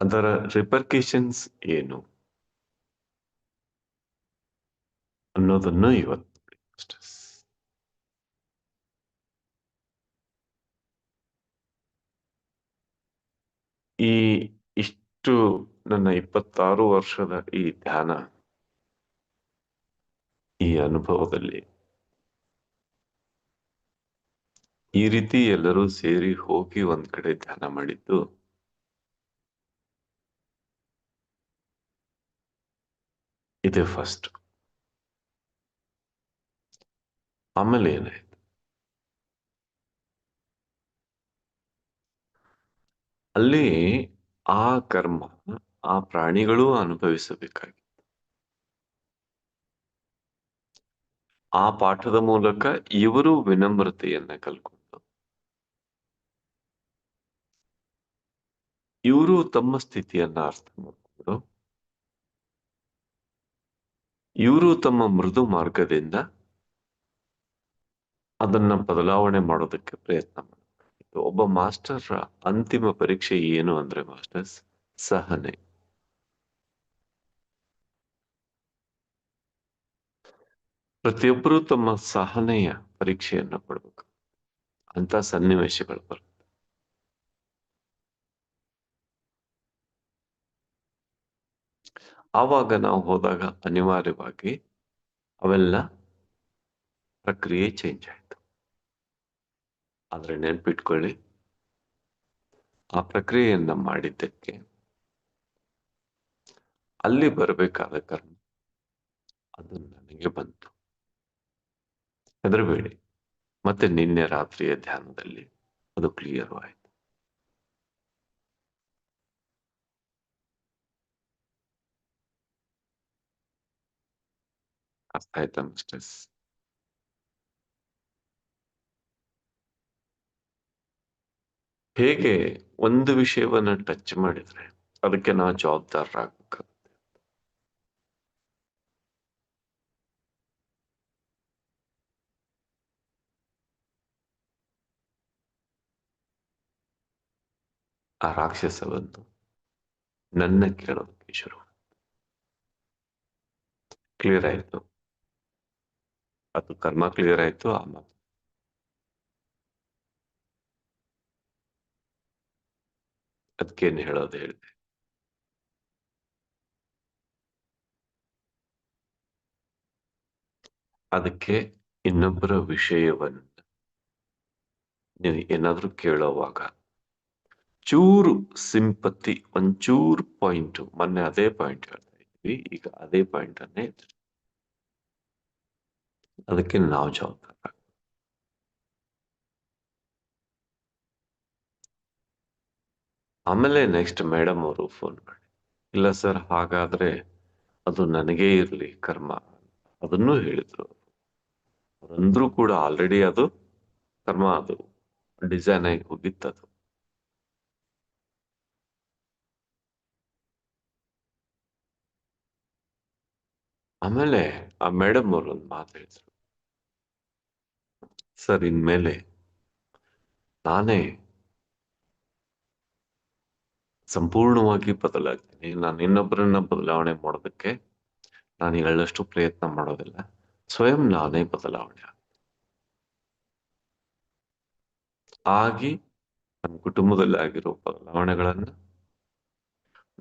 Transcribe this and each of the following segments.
ಅದರ ರಿಪರ್ಕೇಶನ್ಸ್ ಏನು? ಅನ್ನೋದನ್ನು ಇವತ್ತು ಈ ಇಷ್ಟು ನನ್ನ ಇಪ್ಪತ್ತಾರು ವರ್ಷದ ಈ ಧ್ಯಾನ, ಈ ಅನುಭವದಲ್ಲಿ ಈ ರೀತಿ ಎಲ್ಲರೂ ಸೇರಿ ಹೋಗಿ ಒಂದ್ ಕಡೆ ಧ್ಯಾನ ಮಾಡಿದ್ದು ಇದೇ ಫಸ್ಟ್ ಆಮೇಲೆ ಏನಾಯ್ತು? ಅಲ್ಲಿ ಆ ಕರ್ಮ, ಆ ಪ್ರಾಣಿಗಳು ಅನುಭವಿಸಬೇಕಾಗಿ ಆ ಪಾಠದ ಮೂಲಕ ಇವರು ವಿನಮ್ರತೆಯನ್ನ ಕಲ್ಕೊಂಡು ಇವರು ತಮ್ಮ ಸ್ಥಿತಿಯನ್ನ ಅರ್ಥ ಮಾಡಿಕೊಂಡು ಇವರು ತಮ್ಮ ಮೃದು ಮಾರ್ಗದಿಂದ ಅದನ್ನ ಬದಲಾವಣೆ ಮಾಡೋದಕ್ಕೆ ಪ್ರಯತ್ನ ಮಾಡ್ತಾರೆ. ಒಬ್ಬ ಮಾಸ್ಟರ್ ಅಂತಿಮ ಪರೀಕ್ಷೆ ಏನು ಅಂದ್ರೆ ಮಾಸ್ಟರ್ಸ್ ಸಹನೆ. ಪ್ರತಿಯೊಬ್ಬರು ತಮ್ಮ ಸಹನೆಯ ಪರೀಕ್ಷೆಯನ್ನ ಪಡ್ಬೇಕು ಅಂತ ಸನ್ನಿವೇಶಗಳು ಬರುತ್ತೆ ಆವಾಗ ನಾವು ಹೋದಾಗ ಅನಿವಾರ್ಯವಾಗಿ ಅವೆಲ್ಲ ಪ್ರಕ್ರಿಯೆ ಚೇಂಜ್ ಆಯಿತು. ಆದರೆ ನೆನ್ಪಿಟ್ಕೊಳ್ಳಿ, ಆ ಪ್ರಕ್ರಿಯೆಯನ್ನ ಮಾಡಿದ್ದಕ್ಕೆ ಅಲ್ಲಿ ಬರಬೇಕಾದ ಕರ್ಮ ಅದು ನನಗೆ ಬಂತು. ಹೆದರಬೇಡಿ. ಮತ್ತೆ ನಿನ್ನೆ ರಾತ್ರಿಯ ಧ್ಯಾನದಲ್ಲಿ ಅದು ಕ್ಲಿಯರ್ ಆಯ್ತು. ಆಯ್ತಾ ಮಿಸ್ಟರ್ಸ್ ಹೇಗೆ ಒಂದು ವಿಷಯವನ್ನ ಟಚ್ ಮಾಡಿದ್ರೆ ಅದಕ್ಕೆ ನಾವು ಜವಾಬ್ದಾರರಾಗಬೇಕಾಗುತ್ತೆ ಆ ರಾಕ್ಷಸ ಬಂದು ನನ್ನ ಕೇಳೋದಕ್ಕೆ ಶುರು ಕ್ಲಿಯರ್ ಆಯ್ತು? ಅದು ಕರ್ಮ ಕ್ಲಿಯರ್ ಆಯ್ತು ಆ ಮಾತು ಅದಕ್ಕೇನು ಹೇಳೋದು ಹೇಳಿದೆ ಅದಕ್ಕೆ ಇನ್ನೊಬ್ಬರ ವಿಷಯವನ್ನು ನೀವು ಏನಾದರೂ ಕೇಳೋವಾಗ, ಚೂರು ಸಿಂಪತಿ, ಒಂಚೂರು ಪಾಯಿಂಟ್, ಮೊನ್ನೆ ಅದೇ ಪಾಯಿಂಟ್ ಹೇಳ್ತಾ ಇದ್ವಿ, ಈಗ ಅದೇ ಪಾಯಿಂಟ್ ಅನ್ನೇ. ಅದಕ್ಕೆ ನಾವು ಜವಾಬ್ದಾರ. ಆಮೇಲೆ ನೆಕ್ಸ್ಟ್ ಮೇಡಮ್ ಅವರು ಫೋನ್ ಮಾಡಿ, ಇಲ್ಲ ಸರ್ ಹಾಗಾದ್ರೆ ಅದು ನನಗೆ ಇರ್ಲಿ ಕರ್ಮ ಅದನ್ನೂ ಹೇಳಿದ್ರು. ಅವರಂದ್ರೂ ಕೂಡ ಆಲ್ರೆಡಿ ಅದು ಕರ್ಮ ಅದು ಡಿಸೈನ್ ಆಗಿ ಹೋಗಿತ್ತದು. ಆಮೇಲೆ ಆ ಮೇಡಮ್ ಅವರು ಒಂದು ಮಾತು ಹೇಳಿದ್ರು. ಸರ್ ಇನ್ಮೇಲೆ ನಾನೇ ಸಂಪೂರ್ಣವಾಗಿ ಬದಲಾಗ್ತೀನಿ. ನಾನು ಇನ್ನೊಬ್ಬರನ್ನ ಬದಲಾವಣೆ ಮಾಡೋದಕ್ಕೆ ನಾನು ಹೇಳಷ್ಟು ಪ್ರಯತ್ನ ಮಾಡೋದಿಲ್ಲ. ಸ್ವಯಂ ನಾನೇ ಬದಲಾವಣೆ. ಆಗಿ ನಮ್ಮ ಕುಟುಂಬದಲ್ಲಿ ಆಗಿರೋ ಬದಲಾವಣೆಗಳನ್ನ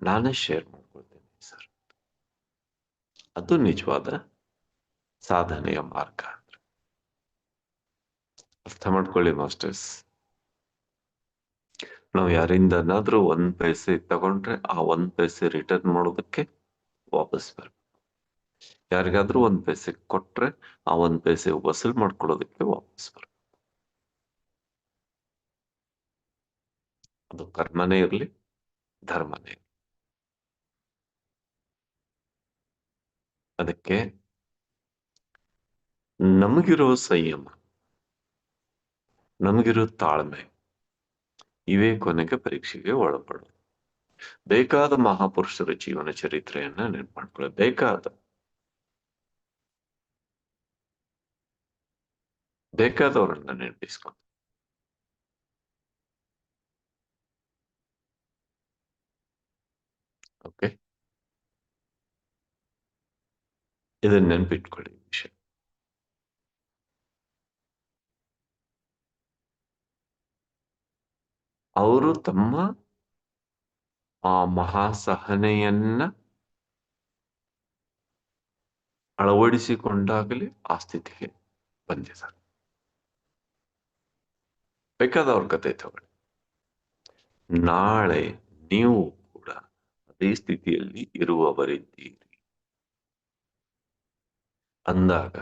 ನಾನೇ ಶೇರ್ ಮಾಡ್ಕೊಳ್ತೇನೆ ಸರ್. ಅದು ನಿಜವಾದ ಸಾಧನೆಯ ಮಾರ್ಗ. ಅರ್ಥ ಮಾಡ್ಕೊಳ್ಳಿ ಮಾಸ್ಟರ್ಸ್ ನಾವು ಯಾರಿಂದನಾದ್ರೂ ಒಂದ್ ಪೈಸೆ ತಗೊಂಡ್ರೆ ಆ ಒಂದ್ ಪೈಸೆ ರಿಟರ್ನ್ ಮಾಡೋದಕ್ಕೆ ವಾಪಸ್ ಬರ್ಬೇಕು ಯಾರಿಗಾದ್ರೂ ಒಂದ್ ಪೈಸೆ ಕೊಟ್ರೆ ಆ ಒಂದ್ ಪೈಸೆ ವಸೂಲ್ ಮಾಡ್ಕೊಳ್ಳೋದಕ್ಕೆ ವಾಪಸ್ ಬರ್ಬೇಕು ಅದು ಕರ್ಮನೇ ಇರ್ಲಿ, ಧರ್ಮನೇ ಅದಕ್ಕೆ ನಮಗಿರೋ ಸಂಯಮ. ನಮಗಿರೋ ತಾಳ್ಮೆ. ಇವೇ ಕೊನೆಗೆ ಪರೀಕ್ಷೆಗೆ ಒಳಪಡೋದು ಬೇಕಾದ ಮಹಾಪುರುಷರ ಜೀವನ ಚರಿತ್ರೆಯನ್ನ ನೆನ್ಪು ಬೇಕಾದ. ಬೇಕಾದವರನ್ನ ನೆನಪಿಸ್ಕೊಂಡು ಓಕೆ ಇದನ್ನ ನೆನ್ಪಿಟ್ಕೊಳ್ಳಿ ಈ ವಿಷಯ ಅವರು ತಮ್ಮ ಆ ಮಹಾಸಹನೆಯನ್ನ ಅಳವಡಿಸಿಕೊಂಡಾಗಲೇ ಆ ಸ್ಥಿತಿಗೆ ಬಂದಿದ್ದಾರೆ ಬೇಕಾದವ್ರ ಕತೆ ತಗೊಳ್ಳಿ. ನಾಳೆ ನೀವು ಕೂಡ ಅದೇ ಸ್ಥಿತಿಯಲ್ಲಿ ಇರುವವರಿದ್ದೀರಿ. ಅಂದಾಗ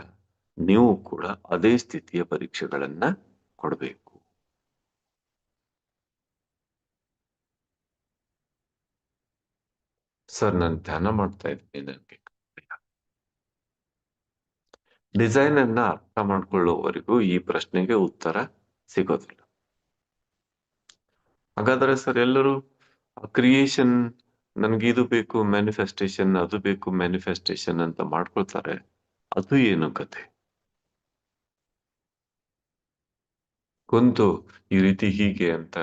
ನೀವು ಕೂಡ ಅದೇ ಸ್ಥಿತಿಯ ಪರೀಕ್ಷೆಗಳನ್ನ ಕೊಡಬೇಕು. ಸರ್, ನಾನು ಧ್ಯಾನ ಮಾಡ್ತಾ ಇದ್ದೀನಿ ನನಗೆ ಡಿಸೈನ್ ಅನ್ನ ಅರ್ಥ ಮಾಡ್ಕೊಳ್ಳೋವರೆಗೂ ಈ ಪ್ರಶ್ನೆಗೆ ಉತ್ತರ ಸಿಗೋದಿಲ್ಲ. ಹಾಗಾದ್ರೆ ಸರ್, ಎಲ್ಲರೂ ಕ್ರಿಯೇಷನ್ ನನ್ಗೆ ಇದು ಬೇಕು, ಮ್ಯಾನಿಫೆಸ್ಟೇಷನ್ ಅದು ಬೇಕು, ಮ್ಯಾನಿಫೆಸ್ಟೇಷನ್ ಅಂತ ಮಾಡ್ಕೊಳ್ತಾರೆ, ಅದು ಏನು ಕತೆ ಕುಂತು ಈ ರೀತಿ ಹೀಗೆ ಅಂತ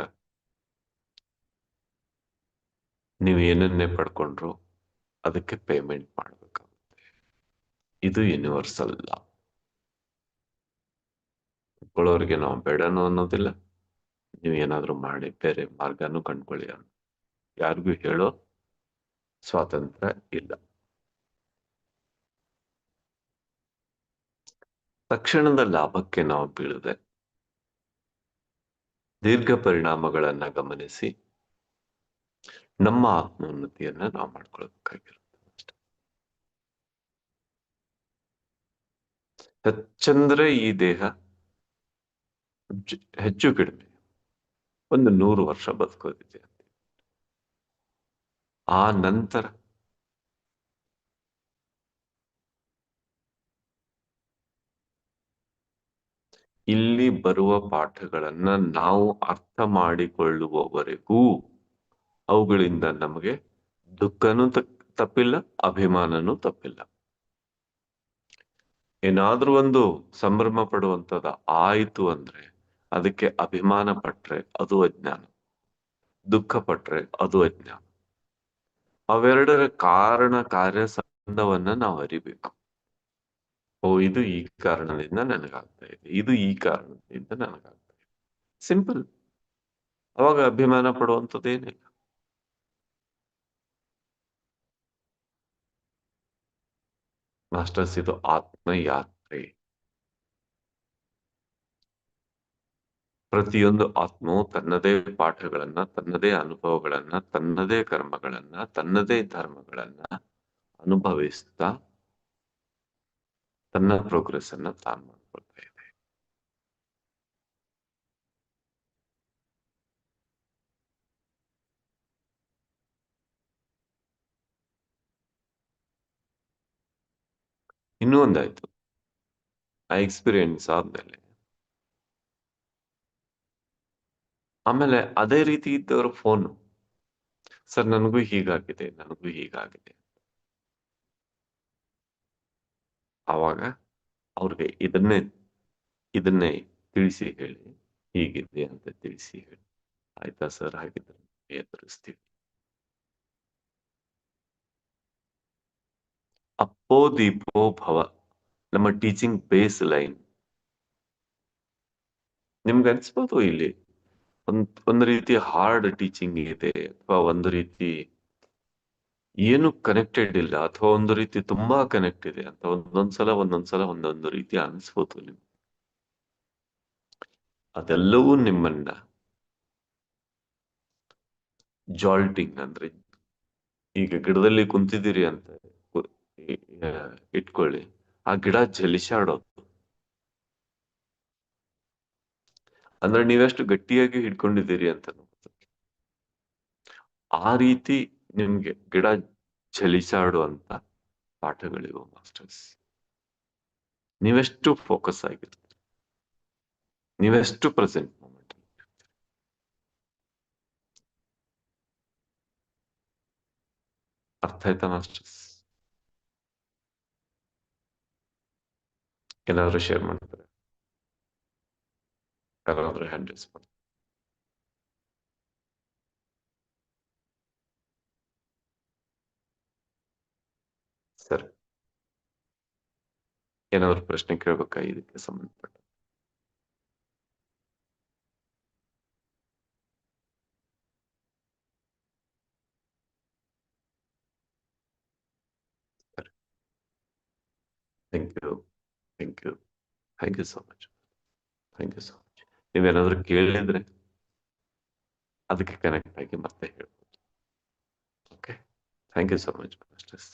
ನೀವು ಏನನ್ನೇ ಪಡ್ಕೊಂಡ್ರು ಅದಕ್ಕೆ ಪೇಮೆಂಟ್ ಮಾಡಬೇಕಾಗುತ್ತೆ. ಇದು ಯೂನಿವರ್ಸಲ್ ಲಾ ಪಡ್ಕೊಳ್ಳೋರಿಗೆ ನಾವು ಬೇಡನೋ ಅನ್ನೋದಿಲ್ಲ. ನೀವು ಏನಾದರೂ ಮಾಡಿ, ಬೇರೆ ಮಾರ್ಗನೂ ಕಂಡ್ಕೊಳ್ಳಿ ಯಾರಿಗೂ ಹೇಳೋ ಸ್ವಾತಂತ್ರ್ಯ ಇಲ್ಲ. ತಕ್ಷಣದ ಲಾಭಕ್ಕೆ ನಾವು ಬೀಳದೆ ದೀರ್ಘ ಪರಿಣಾಮಗಳನ್ನ ಗಮನಿಸಿ ನಮ್ಮ ಆತ್ಮೋನ್ನತಿಯನ್ನ ನಾವು ಮಾಡ್ಕೊಳ್ಬೇಕಾಗಿರುತ್ತೆ ಅಷ್ಟೆ. ಹೆಚ್ಚಂದ್ರೆ ಈ ದೇಹ ಹೆಚ್ಚು ಕಡಿಮೆ. ಒಂದು ನೂರು ವರ್ಷ ಬದುಕೋದಿದೆ ಅಂತ. ಆ ನಂತರ ಇಲ್ಲಿ ಬರುವ ಪಾಠಗಳನ್ನ ನಾವು ಅರ್ಥ ಮಾಡಿಕೊಳ್ಳುವವರೆಗೂ ಅವುಗಳಿಂದ ನಮಗೆ ದುಃಖನೂ ತಪ್ಪಿಲ್ಲ, ಅಭಿಮಾನನೂ ತಪ್ಪಿಲ್ಲ. ಏನಾದ್ರೂ ಒಂದು ಸಂಭ್ರಮ ಪಡುವಂತದ ಆಯಿತು ಅಂದ್ರೆ ಅದಕ್ಕೆ ಅಭಿಮಾನ ಪಟ್ರೆ ಅದು ಅಜ್ಞಾನ. ದುಃಖ ಪಟ್ರೆ ಅದು ಅಜ್ಞಾನ. ಅವೆರಡರ ಕಾರಣ ಕಾರ್ಯ ಸಂಬಂಧವನ್ನ ನಾವು ಅರಿಬೇಕು. ಓ, ಇದು ಈ ಕಾರಣದಿಂದ ನನಗಾಗ್ತಾ ಇದೆ. ಇದು ಈ ಕಾರಣದಿಂದ ನನಗಾಗ್ತಾ ಇದೆ. ಸಿಂಪಲ್. ಅವಾಗ ಅಭಿಮಾನ ಪಡುವಂಥದ್ದೇನಿಲ್ಲ. ಮಾಸ್ಟರ್ಸ್ ಇದು ಆತ್ಮಯಾತ್ರೆ. ಪ್ರತಿಯೊಂದು ಆತ್ಮವು ತನ್ನದೇ ಪಾಠಗಳನ್ನ, ತನ್ನದೇ ಅನುಭವಗಳನ್ನ, ತನ್ನದೇ ಕರ್ಮಗಳನ್ನ, ತನ್ನದೇ ಧರ್ಮಗಳನ್ನ ಅನುಭವಿಸ್ತಾ ತನ್ನ ಪ್ರೋಗ್ರೆಸ್ ಅನ್ನ ತಾನು ಮಾಡ್ಕೊಳ್ತಾ ಇನ್ನೂ ಒಂದಾಯ್ತು. ಆ ಎಕ್ಸ್ಪೀರಿಯನ್ಸ್ ಆದ್ಮೇಲೆ. ಆಮೇಲೆ ಅದೇ ರೀತಿ ಇದ್ದವ್ರ ಫೋನು ಸರ್, ನನಗೂ ಹೀಗಾಗಿದೆ ನನಗೂ ಹೀಗಾಗಿದೆ. ಆವಾಗ ಅವ್ರಿಗೆ ಇದನ್ನೇ ಇದನ್ನೇ ತಿಳಿಸಿ ಹೇಳಿ. ಹೀಗಿದೆ ಅಂತ ತಿಳಿಸಿ ಹೇಳಿ. ಆಯ್ತಾ ಸರ್, ಹಾಗಿದ್ರೆ ಎದುರಿಸ್ತೀವಿ. ಅಪ್ಪೋ ಭವ, ನಮ್ಮ ಟೀಚಿಂಗ್ ಬೇಸ್ ಲೈನ್ ನಿಮ್ಗೆ ಅನ್ಸ್ಬೋದು ಇಲ್ಲಿ? ಒಂದ್, ಒಂದು ರೀತಿ ಹಾರ್ಡ್ ಟೀಚಿಂಗ್ ಇದೆ, ಅಥವಾ ಒಂದು ರೀತಿ ಏನು ಕನೆಕ್ಟೆಡ್ ಇಲ್ಲ, ಅಥವಾ ಒಂದು ರೀತಿ ತುಂಬಾ ಕನೆಕ್ಟ್ ಇದೆ ಅಂತ ಒಂದೊಂದ್ಸಲ ಒಂದೊಂದ್ಸಲ ಒಂದೊಂದು ರೀತಿ ಅನ್ಸ್ಬೋದು ನಿಮ್ಗೆ. ಅದೆಲ್ಲವೂ ನಿಮ್ಮನ್ನ ಜಾಲ್ಟಿಂಗ್ ಅಂದ್ರೆ, ಈಗ ಗಿಡದಲ್ಲಿ ಕುಂತಿದ್ದೀರಿ ಅಂತ ಇಟ್ಕೊಳ್ಳಿ. ಆ ಗಿಡ ಜಲಿಸಾಡೋದು ಅಂದ್ರೆ ನೀವೆಷ್ಟು ಗಟ್ಟಿಯಾಗಿ ಹಿಡ್ಕೊಂಡಿದ್ದೀರಿ ಅಂತ ಆ ರೀತಿ ನಿಮ್ಗೆ ಗಿಡ ಚಲಿಸಾಡುವಂತ ಪಾಠಗಳಿವು, ಮಾಸ್ಟರ್ಸ್. ನೀವೆಷ್ಟು ಫೋಕಸ್ ಆಗಿರ್ತೀರಿ ನೀವೆಷ್ಟು ಪ್ರೆಸೆಂಟ್ ಮೂಮೆಂಟ್ ಅರ್ಥ ಆಯ್ತಾ, ಮಾಸ್ಟರ್ಸ್? ಏನಾದ್ರು ಶೇರ್ ಮಾಡ್ತಾರೆ ಯಾರಾದ್ರೂ ಹ್ಯಾಂಡ್ ರೈಸ್ ಮಾಡಿ ಸರಿ ಏನಾದ್ರು ಪ್ರಶ್ನೆ ಕೇಳ್ಬೇಕಾ ಇದಕ್ಕೆ ಸಂಬಂಧಪಟ್ಟ thank you thank you thank you so much thank you so much ನೀವೇನಾದ್ರೂ ಕೇಳಿದ್ರೆ ಅದಕ್ಕೆ ಕನೆಕ್ಟ್ ಆಗಿ ಮತ್ತೆ ಹೇಳ್ಬೋದು. Okay thank you so much masters